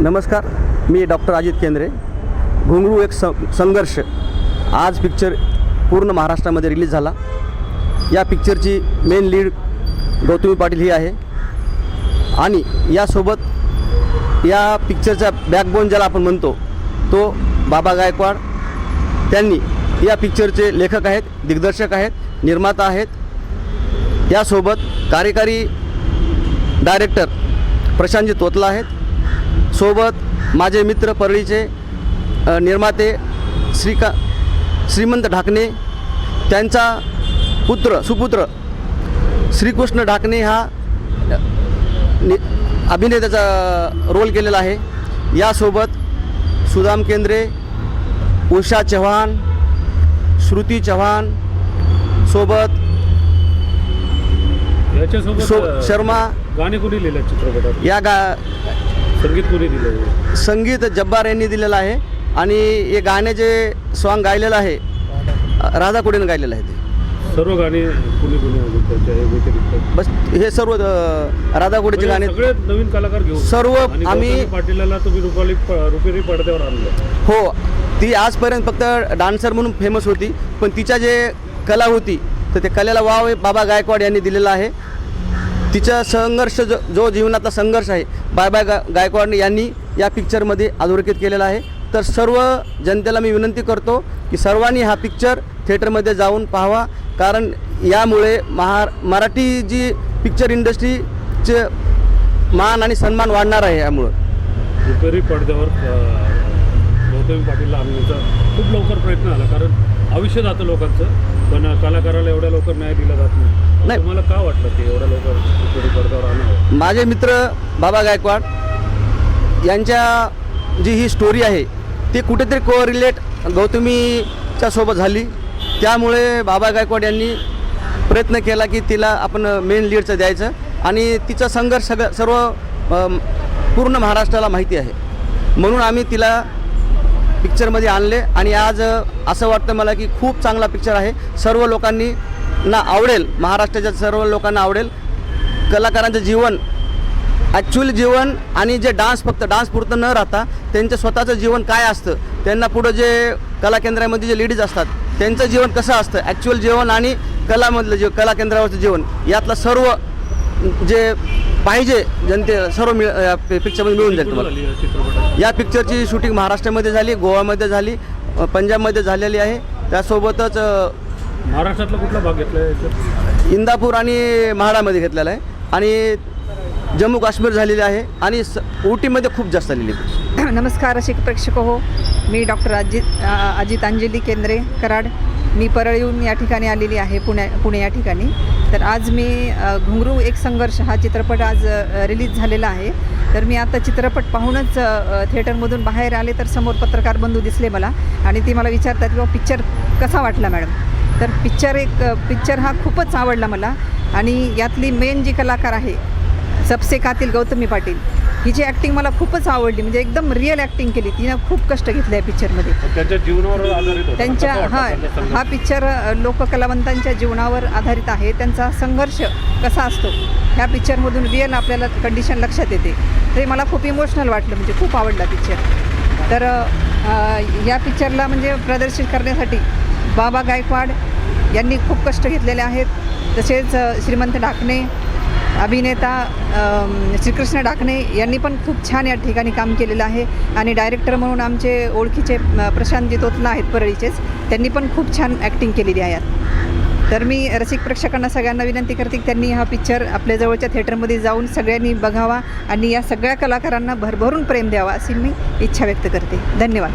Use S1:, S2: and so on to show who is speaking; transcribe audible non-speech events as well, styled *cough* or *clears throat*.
S1: नमस्कार मी डॉक्टर अजित केंद्रे. घुंगरू एक स संघर्ष. आज पिक्चर पूर्ण महाराष्ट्रामध्ये रिलीज झाला. या पिक्चरची मेन लीड गौतमी पाटील ही आहे. आणि यासोबत या पिक्चरचा बॅकबोन ज्याला आपण म्हणतो तो बाबा गायकवाड. त्यांनी या पिक्चरचे लेखक आहेत दिग्दर्शक आहेत निर्माता आहेत. यासोबत कार्यकारी डायरेक्टर प्रशांतजी तोतला आहेत. सोबत माझे मित्र परळीचे निर्माते श्रीका श्रीमंत ढाकणे त्यांचा पुत्र सुपुत्र श्रीकृष्ण ढाकणे हा अभिनेत्याचा रोल केलेला आहे. यासोबत सुदाम केंद्रे उषा चव्हाण श्रुती चव्हाण सोबत
S2: याच्यासोबत
S1: सो शर्मा
S2: गाणे कोणी लिहिलं चित्रपटात?
S1: या गा
S2: संगीत कोणी दिलं?
S1: संगीत जब्बार यांनी दिलेलं आहे आणि हे गाणे जे सॉन्ग गायलेलं आहे राधा कोडेनं गायलेलं आहे ते?
S2: सर्व गाणी कोणी कोणी
S1: बस हे सर्व राधा कोडेचे गाणे?
S2: म्हणजे सगळे नवीन कलाकार घेऊन.
S1: सर्व आम्ही-
S2: पाटीलला तुम्ही रुपाली रुपेरी पडद्यावर आणलं.
S1: हो ती आजपर्यंत फक्त डान्सर म्हणून फेमस होती पण तिच्या जे कला होती तर त्या कलेला वाव हे बाबा गायकवाड यांनी दिलेला आहे. तिचा संघर्ष जो जो जीवनातला संघर्ष आहे बाय बाय गा गायकवाड यांनी या पिक्चरमध्ये अधोरेखित केलेला आहे. तर सर्व जनतेला मी विनंती करतो की सर्वांनी हा पिक्चर थिएटरमध्ये जाऊन पाहावा. कारण यामुळे महा मराठी जी पिक्चर इंडस्ट्रीचे मान आणि सन्मान वाढणार आहे यामुळं.
S2: दुपारी पडद्यावर गौतमी पाटीलला आणण्याचा खूप लवकर प्रयत्न झाला कारण आयुष्य जातं लोकांचं पण कलाकाराला एवढ्या लवकर न्याय दिला जात नाही.
S1: नाही.
S2: तुम्हाला का वाटलं की एवढ्या लवकर
S1: माझे मित्र बाबा गायकवाड यांच्या जी ही स्टोरी आहे ती कुठेतरी को रिलेट गौतमीच्या सोबत झाली. त्यामुळे बाबा गायकवाड यांनी प्रयत्न केला की तिला आपण मेन लीडचं द्यायचं आणि तिचा संघर्ष सगळं सर्व पूर्ण महाराष्ट्राला माहिती आहे. म्हणून आम्ही तिला पिक्चरमध्ये आणले आणि आज असं वाटतं मला की खूप चांगला पिक्चर आहे. सर्व लोकांनी ना आवडेल महाराष्ट्राच्या सर्व लोकांना आवडेल. कलाकारांचं जीवन ॲक्च्युअल जीवन आणि जे डान्स फक्त डान्स पुरतं न राहता त्यांचं स्वतःचं जीवन काय असतं त्यांना पुढं जे कला केंद्रामध्ये जे लेडीज असतात त्यांचं जीवन कसं असतं ॲक्च्युअल जीवन आणि कलामधलं जे कला केंद्रावरचं जीवन यातलं सर्व जे पाहिजे जनते सर्व मिळ या पिक्चरमध्ये मिळून जाईल तुम्हाला.
S2: या
S1: पिक्चरची शूटिंग महाराष्ट्रामध्ये झाली गोवामध्ये झाली पंजाबमध्ये झालेली आहे. त्यासोबतच
S2: महाराष्ट्रातला कुठला भाग घेतला
S1: इंदापूर आणि म्हाडामध्ये घेतलेला आहे. आणि जम्मू काश्मीर झालेली आहे आणि स उटीमध्ये खूप जास्त झालेली आहे. *clears throat*
S3: नमस्कार रसिक प्रेक्षक हो. मी डॉक्टर अजित अजित अंजली केंद्रे कराड. मी परळीहून या ठिकाणी आलेली आहे पुण्या पुणे या ठिकाणी. तर आज मी घुंगरू एक संघर्ष हा चित्रपट आज रिलीज झालेला आहे. तर मी आता चित्रपट पाहूनच थिएटरमधून बाहेर आले तर समोर पत्रकार बंधू दिसले मला. आणि ती मला विचारतात की बाबा पिक्चर कसा वाटला मॅडम? तर पिक्चर एक पिक्चर हा खूपच आवडला मला. आणि यातली मेन जी कलाकार आहे सबसे कातील गौतमी पाटील हिची ॲक्टिंग मला खूपच आवडली. म्हणजे एकदम रिअल ॲक्टिंग केली. तिनं खूप कष्ट घेतले या पिक्चरमध्ये
S2: त्यांच्या जीवनावर
S3: त्यांच्या हा? हा पिक्चर लोककलावंतांच्या जीवनावर आधारित आहे. त्यांचा संघर्ष कसा असतो ह्या पिक्चरमधून रिअल आपल्याला कंडिशन लक्षात येते. ते मला खूप इमोशनल वाटलं. म्हणजे खूप आवडला पिक्चर तर या पिक्चरला म्हणजे प्रदर्शित करण्यासाठी बाबा गायकवाड यांनी खूप कष्ट घेतलेले आहेत. तसेच श्रीमंत ढाकणे अभिनेता श्रीकृष्ण डाकणे यांनी पण खूप छान या ठिकाणी काम केलेलं आहे. आणि डायरेक्टर म्हणून आमचे ओळखीचे प्रशांतजी तोतला आहेत परळीचेच. त्यांनी पण खूप छान ॲक्टिंग केलेली आहे. तर मी रसिक प्रेक्षकांना सगळ्यांना विनंती करते की त्यांनी हा पिक्चर आपल्या जवळच्या थिएटरमध्ये जाऊन सगळ्यांनी बघावा आणि या सगळ्या कलाकारांना भरभरून प्रेम द्यावा अशी मी इच्छा व्यक्त करते. धन्यवाद.